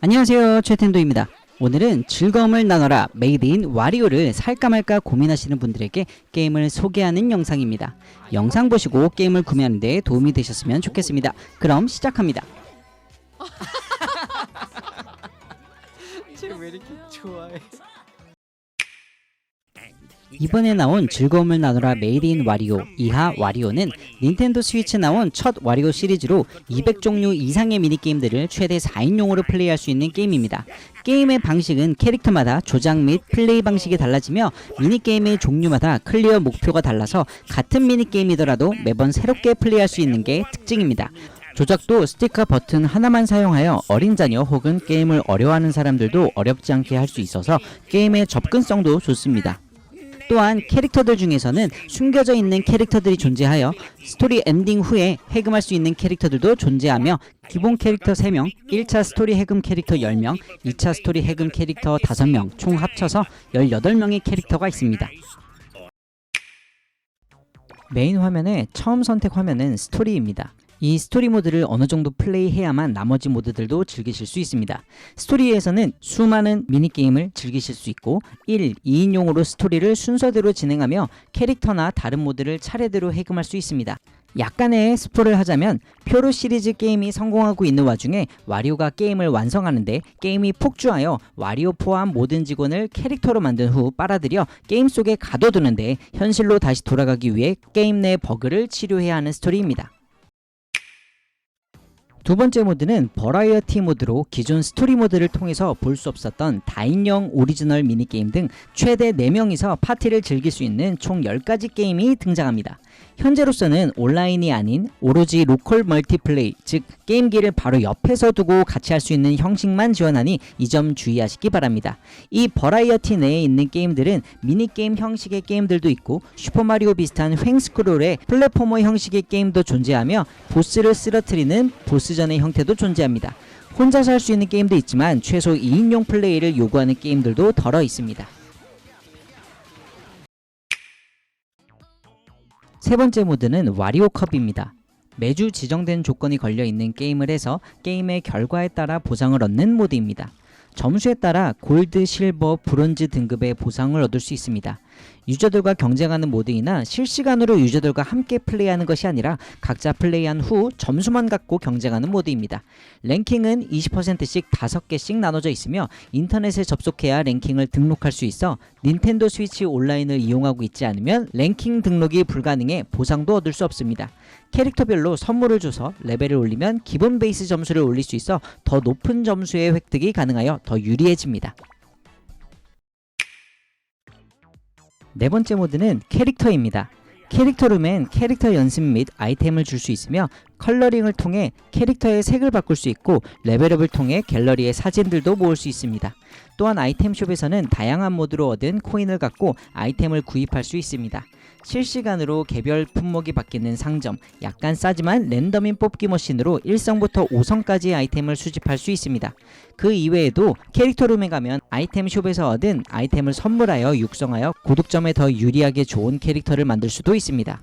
안녕하세요 최텐도입니다. 오늘은 즐거움을 나눠라 메이드 인 와리오를 살까 말까 고민하시는 분들에게 게임을 소개하는 영상입니다. 영상 보시고 게임을 구매하는 데 도움이 되셨으면 좋겠습니다. 그럼 시작합니다. 쟤왜 이렇게 좋아해? 이번에 나온 즐거움을 나눠라 메이드 인 와리오 이하 와리오는 닌텐도 스위치 나온 첫 와리오 시리즈로 200종류 이상의 미니게임들을 최대 4인용으로 플레이할 수 있는 게임입니다. 게임의 방식은 캐릭터마다 조작 및 플레이 방식이 달라지며 미니게임의 종류마다 클리어 목표가 달라서 같은 미니게임이더라도 매번 새롭게 플레이할 수 있는 게 특징입니다. 조작도 스티커 버튼 하나만 사용하여 어린 자녀 혹은 게임을 어려워하는 사람들도 어렵지 않게 할 수 있어서 게임의 접근성도 좋습니다. 또한 캐릭터들 중에서는 숨겨져 있는 캐릭터들이 존재하여 스토리 엔딩 후에 해금할 수 있는 캐릭터들도 존재하며 기본 캐릭터 3명, 1차 스토리 해금 캐릭터 10명, 2차 스토리 해금 캐릭터 5명 총 합쳐서 18명의 캐릭터가 있습니다. 메인 화면의 처음 선택 화면은 스토리입니다. 이 스토리 모드를 어느 정도 플레이해야만 나머지 모드들도 즐기실 수 있습니다. 스토리에서는 수많은 미니게임을 즐기실 수 있고 1, 2인용으로 스토리를 순서대로 진행하며 캐릭터나 다른 모드를 차례대로 해금할 수 있습니다. 약간의 스포를 하자면 표로 시리즈 게임이 성공하고 있는 와중에 와리오가 게임을 완성하는데 게임이 폭주하여 와리오 포함 모든 직원을 캐릭터로 만든 후 빨아들여 게임 속에 가둬두는데 현실로 다시 돌아가기 위해 게임 내 버그를 치료해야 하는 스토리입니다. 두 번째 모드는 버라이어티 모드로 기존 스토리 모드를 통해서 볼 수 없었던 다인형 오리지널 미니게임 등 최대 4명이서 파티를 즐길 수 있는 총 10가지 게임이 등장합니다. 현재로서는 온라인이 아닌 오로지 로컬 멀티플레이, 즉 게임기를 바로 옆에서 두고 같이 할 수 있는 형식만 지원하니 이 점 주의하시기 바랍니다. 이 버라이어티 내에 있는 게임들은 미니게임 형식의 게임들도 있고 슈퍼마리오 비슷한 횡스크롤의 플랫포머 형식의 게임도 존재하며 보스를 쓰러뜨리는 보스 전의 형태도 존재합니다. 혼자서 할 수 있는 게임도 있지만 최소 2인용 플레이를 요구하는 게임들도 덜어 있습니다. 세 번째 모드는 와리오 컵입니다. 매주 지정된 조건이 걸려 있는 게임을 해서 게임의 결과에 따라 보상을 얻는 모드입니다. 점수에 따라 골드, 실버, 브론즈 등급의 보상을 얻을 수 있습니다. 유저들과 경쟁하는 모드이나 실시간으로 유저들과 함께 플레이하는 것이 아니라 각자 플레이한 후 점수만 갖고 경쟁하는 모드입니다. 랭킹은 20%씩 5개씩 나눠져 있으며 인터넷에 접속해야 랭킹을 등록할 수 있어 닌텐도 스위치 온라인을 이용하고 있지 않으면 랭킹 등록이 불가능해 보상도 얻을 수 없습니다. 캐릭터별로 선물을 줘서 레벨을 올리면 기본 베이스 점수를 올릴 수 있어 더 높은 점수의 획득이 가능하여 더 유리해집니다. 네 번째 모드는 캐릭터입니다. 캐릭터룸엔 캐릭터 연습 및 아이템을 줄 수 있으며 컬러링을 통해 캐릭터의 색을 바꿀 수 있고 레벨업을 통해 갤러리의 사진들도 모을 수 있습니다. 또한 아이템숍에서는 다양한 모드로 얻은 코인을 갖고 아이템을 구입할 수 있습니다. 실시간으로 개별 품목이 바뀌는 상점, 약간 싸지만 랜덤인 뽑기 머신으로 1성부터 5성까지의 아이템을 수집할 수 있습니다. 그 이외에도 캐릭터룸에 가면 아이템 숍에서 얻은 아이템을 선물하여 육성하여 고득점에 더 유리하게 좋은 캐릭터를 만들 수도 있습니다.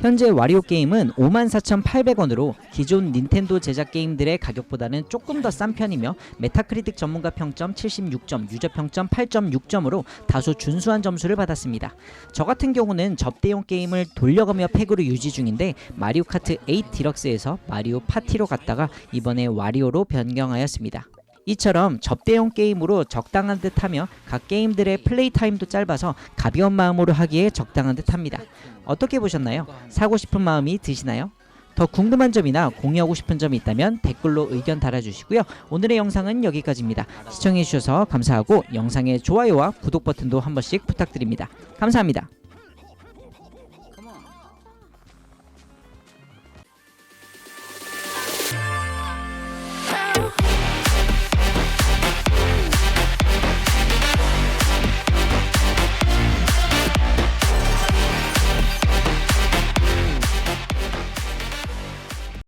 현재 와리오 게임은 54,800원으로 기존 닌텐도 제작 게임들의 가격보다는 조금 더 싼 편이며 메타크리틱 전문가 평점 76점, 유저 평점 8.6점으로 다소 준수한 점수를 받았습니다. 저 같은 경우는 접대용 게임을 돌려가며 팩으로 유지 중인데 마리오 카트 8 디럭스에서 마리오 파티로 갔다가 이번에 와리오로 변경하였습니다. 이처럼 접대용 게임으로 적당한 듯 하며 각 게임들의 플레이 타임도 짧아서 가벼운 마음으로 하기에 적당한 듯 합니다. 어떻게 보셨나요? 사고 싶은 마음이 드시나요? 더 궁금한 점이나 공유하고 싶은 점이 있다면 댓글로 의견 달아주시고요. 오늘의 영상은 여기까지입니다. 시청해주셔서 감사하고 영상의 좋아요와 구독 버튼도 한 번씩 부탁드립니다. 감사합니다.